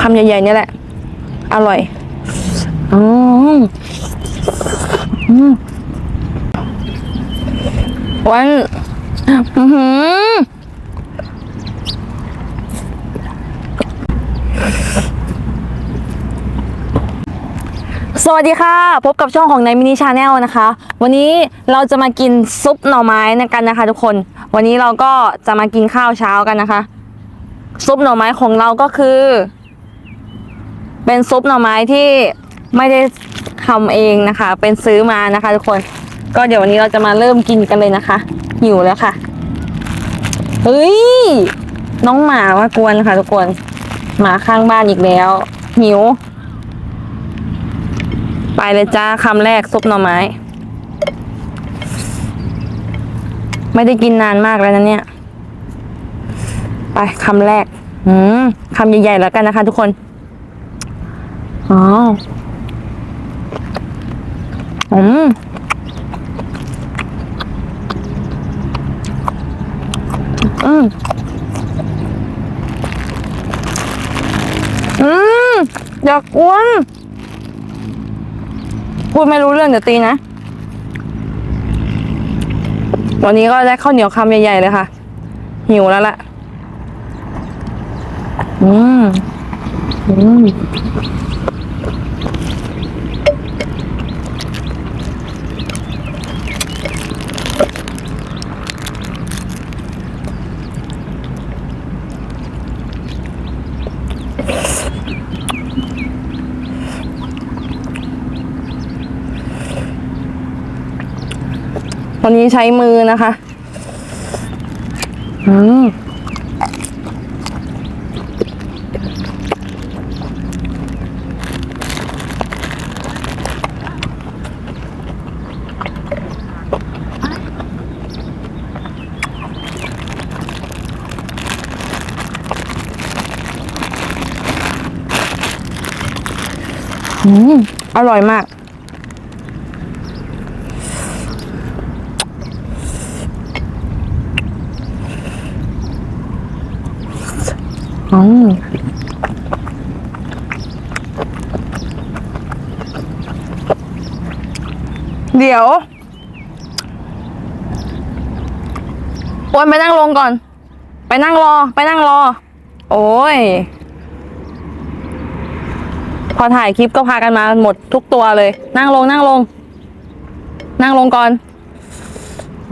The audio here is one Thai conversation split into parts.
คำใหญ่ๆนี่แหละ อร่อย อืมอืมหวันอือหือสวัสดีค่ะ พบกับช่องของนายมินิชาแนลนะคะ วันนี้เราจะมากินซุปหน่อไม้กันนะคะ ทุกคน วันนี้เราก็จะมากินข้าวเช้ากันนะคะ ซุปหน่อไม้ของเราก็คือ เป็นซุปหน่อไม้ที่ไม่ได้ทำเองนะคะ เป็นซื้อมานะคะทุกคน ก็เดี๋ยววันนี้เราจะมาเริ่มกินกันเลยนะคะ หิวแล้วค่ะ เฮ้ย น้องหมามากวนค่ะทุกคน หมาข้างบ้านอีกแล้ว หิว ไปเลยจ้าคำแรกซุปหน่อไม้ ไม่ได้กินนานมากแล้วนะเนี่ย ไปคำแรก อืมคำใหญ่ๆแล้วกันนะคะทุกคน อ๋ออืมอืมอืมอยากอ้วนพูดไม่รู้เรื่องเดี๋ยวตีนะ วันนี้ก็ได้ข้าวเหนียวคำใหญ่ๆเลยค่ะ หิวแล้วล่ะ อืม อืม วันนี้ใช้มือนะคะ อืมอืมอร่อยมาก อืมเดี๋ยวโอนไปนั่งลงก่อน ไปนั่งรอ ไปนั่งรอ โอ้ย พอถ่ายคลิปก็พากันมาหมดทุกตัวเลย นั่งลงนั่งลง นั่งลงก่อน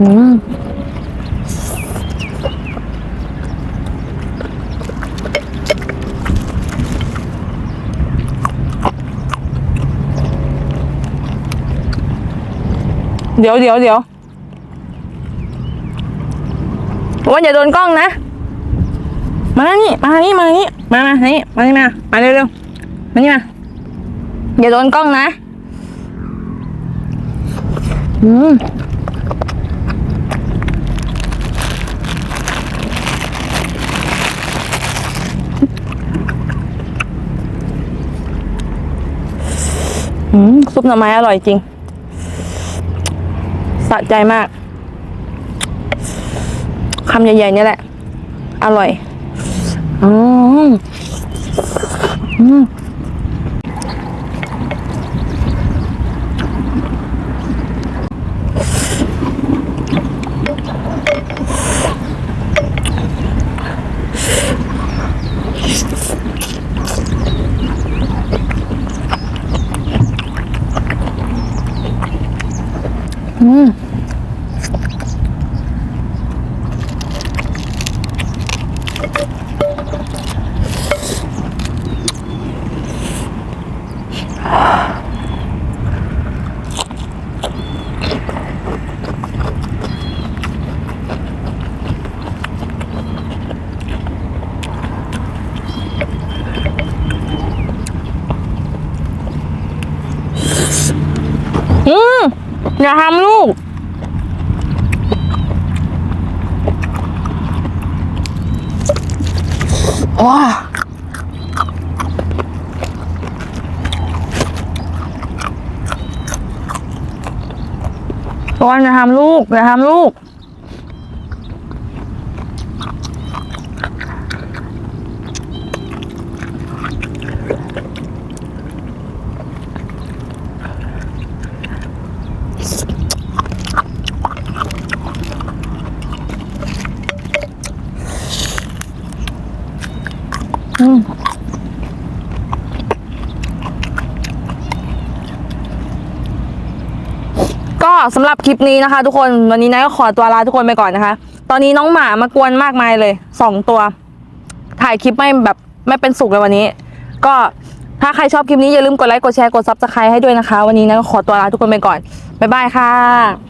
อืม เดี๋ยวเดี๋ยวเดี๋ยวว่าอย่าโดนกล้องนะ มานี่ มานี่ มานี่ มามานี่ มานี่มา มาเร็วเร็วมานี่มา อย่าโดนกล้องนะ อืมอืมซุปหน่อไม้อร่อยจริง สะใจมากคำใหญ่ๆนี่แหละ อร่อย อืมอืม อืม อืม อย่าทำลูกว้าวันอย่าทำลูกอย่าทำลูก สำหรับคลิปนี้นะคะ ทุกคนวันนี้นายก็ขอตัวลาทุกคนไปก่อนนะคะ ตอนนี้น้องหมามากวนมากมายเลยสองตัว ถ่ายคลิปไม่แบบไม่เป็นสุขเลยวันนี้ ก็ถ้าใครชอบคลิปนี้อย่าลืมกดไลค์กดแชร์กดซับสไครต์ให้ด้วยนะคะ วันนี้นายก็ขอตัวลาทุกคนไปก่อนบ๊ายบายค่ะ